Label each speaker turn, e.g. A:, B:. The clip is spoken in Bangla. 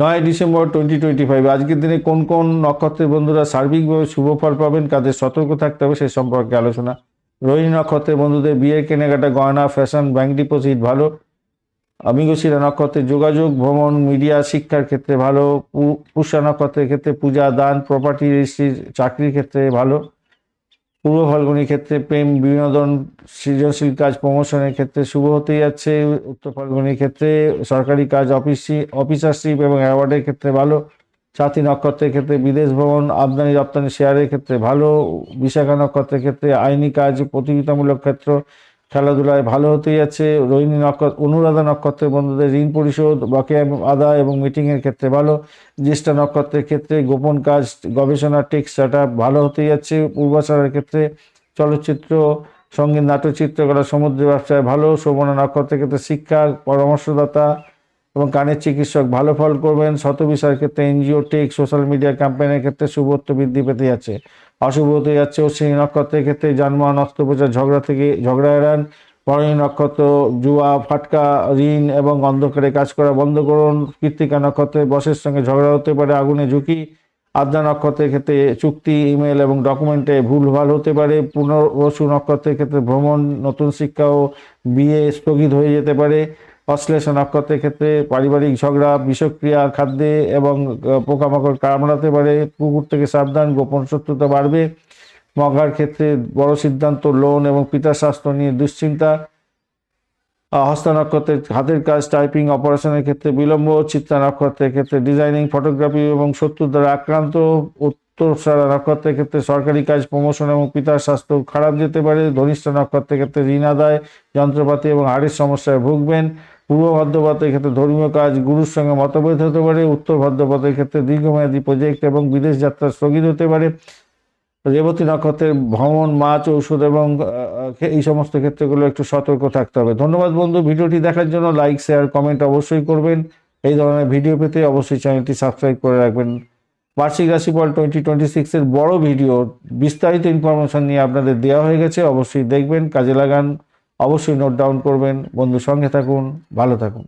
A: নয় ডিসেম্বর টোয়েন্টি টোয়েন্টি ফাইভ আজকের দিনে কোন কোন নক্ষত্রের বন্ধুরা সার্বিকভাবে শুভ ফল পাবেন, কাদের সতর্ক থাকতে হবে সেই সম্পর্কে আলোচনা। রোহিণী নক্ষত্রের বন্ধুদের বিয়ের কেনাকাটা, গয়না ফ্যাশন ব্যাংক ডিপোজিট ভালো। মৃগশিরা নক্ষত্রের যোগাযোগ, ভ্রমণ মিডিয়া শিক্ষার ক্ষেত্রে ভালো। পু- পুষ্যা নক্ষত্রের ক্ষেত্রে পূজা, দান প্রপার্টি রেজিস্ট্রি চাকরির ক্ষেত্রে ভালো। পূর্ব ফাল্গুনির ক্ষেত্রে প্রেম, বিনোদন, সৃজনশীল কাজ প্রমোশনের ক্ষেত্রে শুভ হতে যাচ্ছে। উত্তর ফাল্গুনির ক্ষেত্রে সরকারি কাজ অফিসি অফিসারশিপ এবং অ্যাওয়ার্ডের ক্ষেত্রে ভালো। সাথী নক্ষত্রের ক্ষেত্রে বিদেশ ভ্রমণ, আমদানি রপ্তানি শেয়ারের ক্ষেত্রে ভালো। বিশাখা নক্ষত্রের ক্ষেত্রে আইনি কাজ, প্রতিযোগিতামূলক ক্ষেত্র খেলাধুলায় ভালো হতে যাচ্ছে। রোহিণী নক্ষত্র অনুরাধা নক্ষত্রের বন্ধুদের ঋণ পরিশোধ, বকেয়া আদায় এবং মিটিংয়ের ক্ষেত্রে ভালো। জ্যেষ্ঠা নক্ষত্রের ক্ষেত্রে গোপন কাজ, গবেষণা টেক্স সেট ভালো হতে যাচ্ছে। পূর্বাচারের ক্ষেত্রে চলচ্চিত্র, সংগীত নাটক চিত্রকলা সমুদ্র ব্যবসায় ভালো। শোভনা নক্ষত্রের ক্ষেত্রে শিক্ষা, পরামর্শদাতা এবং কানের চিকিৎসক ভালো ফল করবেন। শতবিষয়ের ক্ষেত্রে এনজিও, টেক, সোশ্যাল মিডিয়া ক্যাম্পেইনের ক্ষেত্রে শুভত্ব বৃদ্ধি পেতে যাচ্ছে। অশুভ হতে যাচ্ছে অশ্বিনী নক্ষত্রের ক্ষেত্রে যানবাহন অস্ত্রোপচার ঝগড়া থেকে ঝগড়া এড়ান। ভরণী নক্ষত্র, জুয়া, ফাটকা, ঋণ এবং অন্ধকারে কাজ করা বন্ধ করুন। কৃত্তিকা নক্ষত্রের বসের সঙ্গে ঝগড়া হতে পারে, আগুনে ঝুঁকি। আদ্রা নক্ষত্রের ক্ষেত্রে চুক্তি, ইমেল এবং ডকুমেন্টে ভুলভাল হতে পারে। পুনর্বসু নক্ষত্রের ক্ষেত্রে ভ্রমণ, নতুন শিক্ষা ও বিয়ে স্থগিত হয়ে যেতে পারে। অশ্লেষ নক্ষত্রের ক্ষেত্রে পারিবারিক ঝগড়া, বিষক্রিয়া, খাদ্যে এবং পোকামাকড় কামড়াতে পারে। কুকুর থেকে সাবধান, গোপন শত্রুতা বাড়বে। মগার ক্ষেত্রে বড় সিদ্ধান্ত, লোন এবং পিতার স্বাস্থ্য নিয়ে দুশ্চিন্তা। হস্ত নক্ষত্রের হাতের কাজ টাইপিং অপারেশনের ক্ষেত্রে বিলম্ব, চিত্রা নক্ষত্রের ক্ষেত্রে ডিজাইনিং ফটোগ্রাফি এবং শত্রুর দ্বারা আক্রান্ত উত্তরসারা নক্ষত্রের ক্ষেত্রে সরকারি কাজ প্রমোশন এবং পিতার স্বাস্থ্য খারাপ যেতে পারে। ধনিষ্ঠ নক্ষত্রের ক্ষেত্রে ঋণ আদায় যন্ত্রপাতি এবং হাড়ের সমস্যায় ভুগবেন। পূর্ব ভদ্রপথের ক্ষেত্রে ধর্মীয় কাজ, গুরুর সঙ্গে মতভেদ হতে পারে। উত্তর ভদ্রপথের ক্ষেত্রে দীর্ঘমেয়াদী প্রজেক্ট এবং বিদেশ যাত্রা স্থগিত হতে পারে। রেবতী নক্ষত্রের ভ্রমণ, মাছ, ঔষধ এবং এই সমস্ত ক্ষেত্রগুলো একটু সতর্ক থাকতে হবে। ধন্যবাদ বন্ধু, ভিডিওটি দেখার জন্য লাইক শেয়ার কমেন্ট অবশ্যই করবেন। এই ধরনের ভিডিও পেতে অবশ্যই চ্যানেলটি সাবস্ক্রাইব করে রাখবেন। বার্ষিক রাশিফল টোয়েন্টি টোয়েন্টি সিক্সের বড় ভিডিও বিস্তারিত ইনফরমেশন নিয়ে আপনাদের দেওয়া হয়ে গেছে, অবশ্যই দেখবেন, কাজে লাগান। অবশ্যই নোট ডাউন করবেন। বন্ধু সঙ্গে থাকুন, ভালো থাকুন।